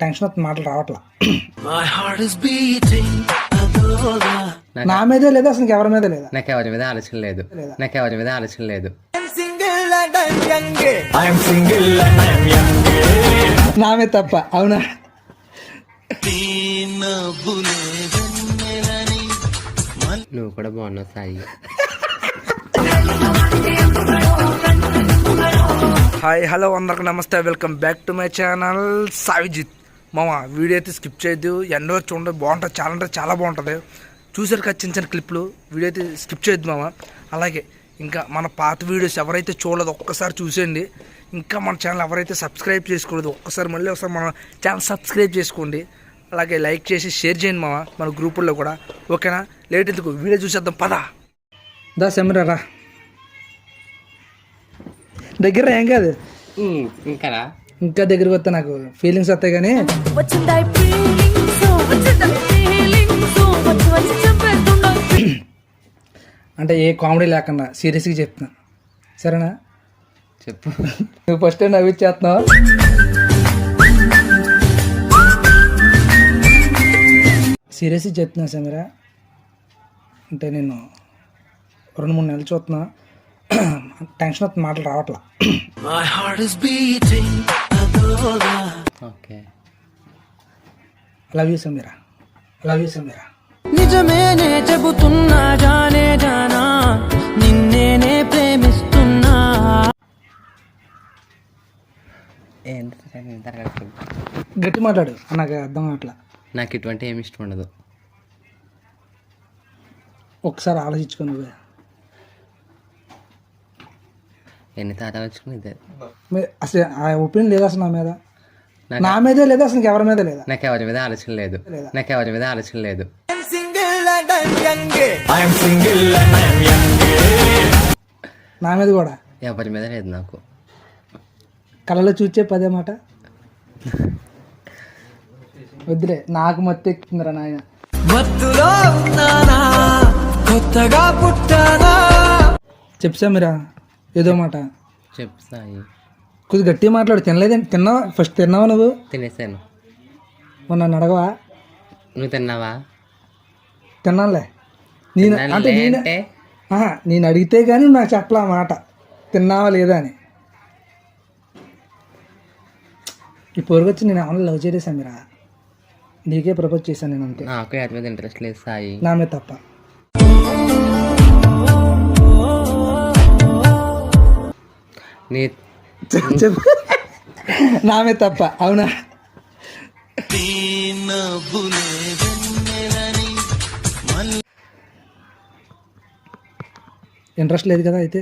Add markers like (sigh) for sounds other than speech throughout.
Tension వస్తుంది మాటలు రావట్లా. నా మీదే లేదా అసలు ఎవరి మీద లేదా? నాకు ఎవరి మీద ఆలోచన లేదు. నాకు ఎవరి మీద ఆలోచన లేదు. I am single and I am young. నా మీద తప్ప అవునా? నువ్వు కూడా బాగున్నావు సాయి. హాయ్ హలో అందరికి నమస్తే. Welcome back to my channel Savijith మామ వీడియో అయితే స్కిప్ చేయొద్దు. ఎన్నో చూడండి బాగుంటుంది. చాలా అంటే చాలా బాగుంటుంది. చూసారు కదా చిన్న చిన్న క్లిప్లు వీడియో అయితే స్కిప్ చేయొద్దు మామ. అలాగే ఇంకా మన పాత వీడియోస్ ఎవరైతే చూడలేదు ఒక్కసారి చూసేయండి. ఇంకా మన ఛానల్ ఎవరైతే సబ్స్క్రైబ్ చేసుకోలేదు ఒక్కసారి మళ్ళీ ఒకసారి మన ఛానల్ సబ్స్క్రైబ్ చేసుకోండి. అలాగే లైక్ చేసి షేర్ చేయండి మామ మన గ్రూపుల్లో కూడా. ఓకేనా? లేట్ ఎందుకు? వీడియో చూసేద్దాం పదా. దా సెమరా రా. దగ్గర ఏం కాదు? ఇంకా ఇంకా దగ్గరికి వస్తే నాకు. ఫీలింగ్స్ వస్తాయి కానీ. అంటే ఏ కామెడీ లేకుండా సీరియస్గా చెప్తున్నా. సరేనా? చెప్పు. నువ్వు ఫస్ట్ నవ్విచ్చేస్తున్నావు సీరియస్గా చెప్తున్నా సమీరా. అంటే నేను రెండు మూడు నెలలు చూస్తున్నా. (clears throat) టెన్షన్ వస్తుంది మాటలు రావట్లా. Okay. Love you Sameera love you Sameera నిజమేనే చెబుతున్నా జానే జానా. నిన్నేనే ప్రేమిస్తున్నా. గట్టి మాట్లాడు. నాకు అర్థం కావట్లా. నాకు ఇటువంటి ఏమి ఇష్టం ఉండదు. ఒకసారి ఆలోచించుకో నువ్వే ఎన్ని తాత వచ్చుకుని ఇదే. మీ- అసలు ఆ ఒపీనియన్ లేదా అసలు నా మీద? నా మీదే లేదా అసలు ఎవరి మీద లేదా? నాకు ఎవరి మీద ఆలోచన లేదు. నాకు ఎవరి మీద ఆలోచన లేదు. నా మీద కూడా? ఎవరి మీద లేదు నాకు. కళ్ళలో చూచే పదే మాట. వద్దులే నాకు మత్తు ఎక్కుతుందిరా నాయన. మత్తులో ఉన్నానా? కొత్తగా పుట్టానా? చెప్సా మీరా ఏదో మాట. చెప్పు సాయి కొద్ది గట్టిగా మాట్లాడు. తినలేదండి తిన్నావా? ఫస్ట్ తిన్నావా నువ్వు? తినేసాను. మొన్న నన్ను అడగవా? నువ్వు తిన్నావా? తిన్నానులే. నేను అంటే నేను అంటే? ఆహా, నేను అడిగితే కానీ నాకు చెప్పలే మాట. తిన్నావా లేదా అని. ఈ పొరుగొచ్చి నేను ఏమన్నా లవ్ చేయలేసా మీరా నీకే ప్రపోజ్ చేశాను నేను అంతే. నాకు మీద ఇంట్రెస్ట్ లేదు సాయి. నా మీద తప్ప. నీ చెప్పు నా మీద తప్ప అవునా? ఇంట్రెస్ట్ లేదు కదా అయితే?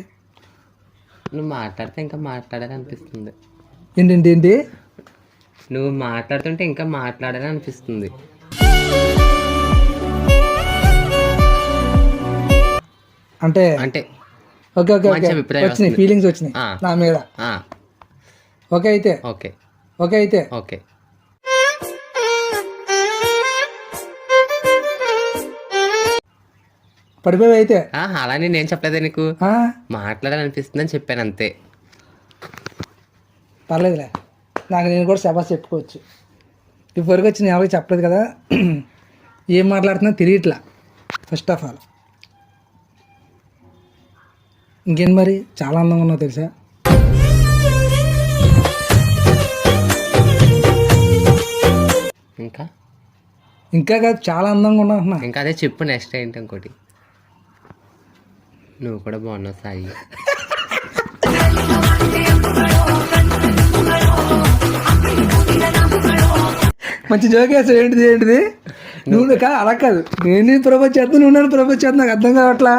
నువ్వు మాట్లాడితే ఇంకా మాట్లాడాలనిపిస్తుంది ఏంటి ఏంటి ఏంటి? నువ్వు మాట్లాడుతుంటే ఇంకా మాట్లాడాలని అనిపిస్తుంది. అంటే అంటే ఓకే ఓకే మంచి అభిప్రాయం వచ్చినాయి వస్తుంది. ఫీలింగ్స్ వచ్చినాయి. ఆ. నా మీద. ఆ, ఓకే అయితే. ఓకే. ఓకే అయితే. ఓకే. పడిపోయి అయితే. ఆ, అలా నేను చెప్పలేదే నీకు? ఆ, మాట్లాడాలనిపిస్తుంది అని చెప్పాను అంతే. పర్లేదులే. నాకు నేను కూడా శబాస్ చెప్పుకోవచ్చు. ఇప్పటివరకు వచ్చి నేను ఎవరికి చెప్పలేదు కదా. (clears throat) ఏం మాట్లాడుతున్నా తిరిగిట్లా ఫస్ట్ ఆఫ్ ఆల్ ఇంకేం మరి? చాలా అందంగా ఉన్నావు తెలుసా? ఇంకా? ఇంకా కాదు చాలా అందంగా ఉన్నావు అంటున్నా. ఇంకా అదే చెప్పు నెక్స్ట్ ఏంటి ఇంకోటి? నువ్వు కూడా బాగున్నావు సాయి. మంచి జోక్ ఏంటిది ఏంటిది? నువ్వు కా అలా కాదు. నేను ప్రపోజ్ చేస్తాను నువ్వు నన్ను ప్రపోజ్ చేస్తా నాకు అర్థం కావట్లా?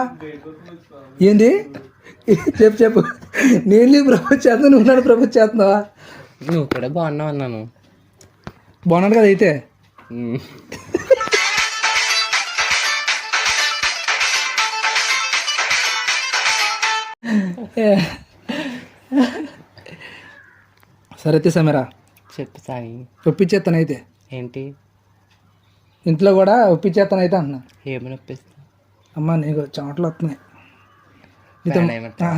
ఏంటి? చెప్పు చెప్పు. నేను నీ ప్రపోజ్ చేస్తాను నువ్వు నన్ను ప్రపోజ్ చేస్తున్నావా నువ్వు కూడా బాగున్నావు అన్నాను. బాగున్నాడు కదా అయితే. సరే అయితే సమీరా. చెప్పు సాయి. ఒప్పించేస్తాను అయితే. ఏంటి? ఇంట్లో కూడా ఒప్పించేస్తాను అయితే అంటున్నా. ఏమని ఒప్పిస్తా? అమ్మ నీకు చెమటలు వస్తున్నాయి నీతో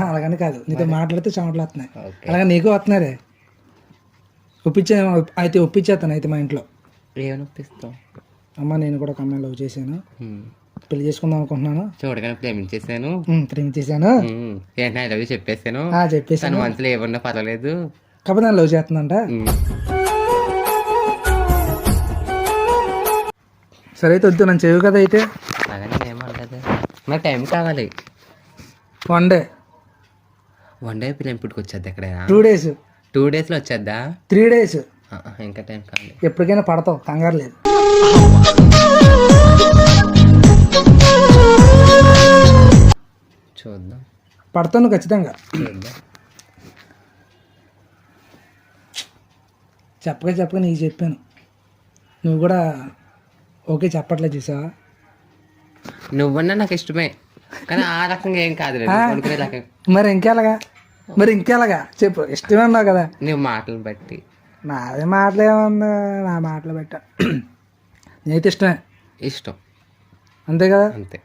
అలాగని కాదు. నీతో మాట్లాడితే చెమటలు వస్తున్నాయి. అలాగే నీకు వస్తున్నాయి ఒప్పించే అయితే ఒప్పించేస్తాను అయితే మా ఇంట్లో. ఏమని ఒప్పిస్తావు? అమ్మ నేను కూడా ఒక అమ్మాయి లవ్ చేశాను. పెళ్ళి చేసుకుందాం అనుకుంటున్నాను. చూడగానే ప్రేమించేసాను ఉమ్, ప్రేమించేశాను? ఉమ్. ఏంటి ఐ లవ్ యూ చెప్పేసాను చెప్పేశాను. మనసులో ఏమన్నా పర్వాలేదు. కాకపోతే నన్ను లవ్ చేస్తుందంట. సరే అయితే వద్దు నన్ను చేయవు కదా అయితే. అదే నేనేమనలేదు నాకు టైం కావాలి. వన్ డే వన్ డే పిల్లలు పుట్టుకొచ్చేద్ది ఎక్కడైనా? టూ డేస్ టూ డేస్లో వచ్చేద్దా? త్రీ డేస్ ఇంకా టైం కావాలి ఎప్పటికైనా పడతావు కంగారు లేదు. చూద్దాం. పడతాను ఖచ్చితంగా. చూద్దాం. చెప్పగా చెప్పగా నీకు చెప్పాను. నువ్వు కూడా ఓకే చెప్పట్లేదు చూసావా? నువ్వన్నా నాకు ఇష్టమే. కానీ ఆ రకంగా ఏం కాదు కొనుక్కునే రకం మరి ఇంకెలాగా? మరి ఇంకెలాగా? చెప్పు ఇష్టమే అన్నావు కదా. నువ్వు మాటలు బట్టి. నాదే మాటలు ఏమన్నా నా మాటలు పెట్ట. (clears throat) నేనైతే ఇష్టమే. ఇష్టం. అంతే కదా? అంతే.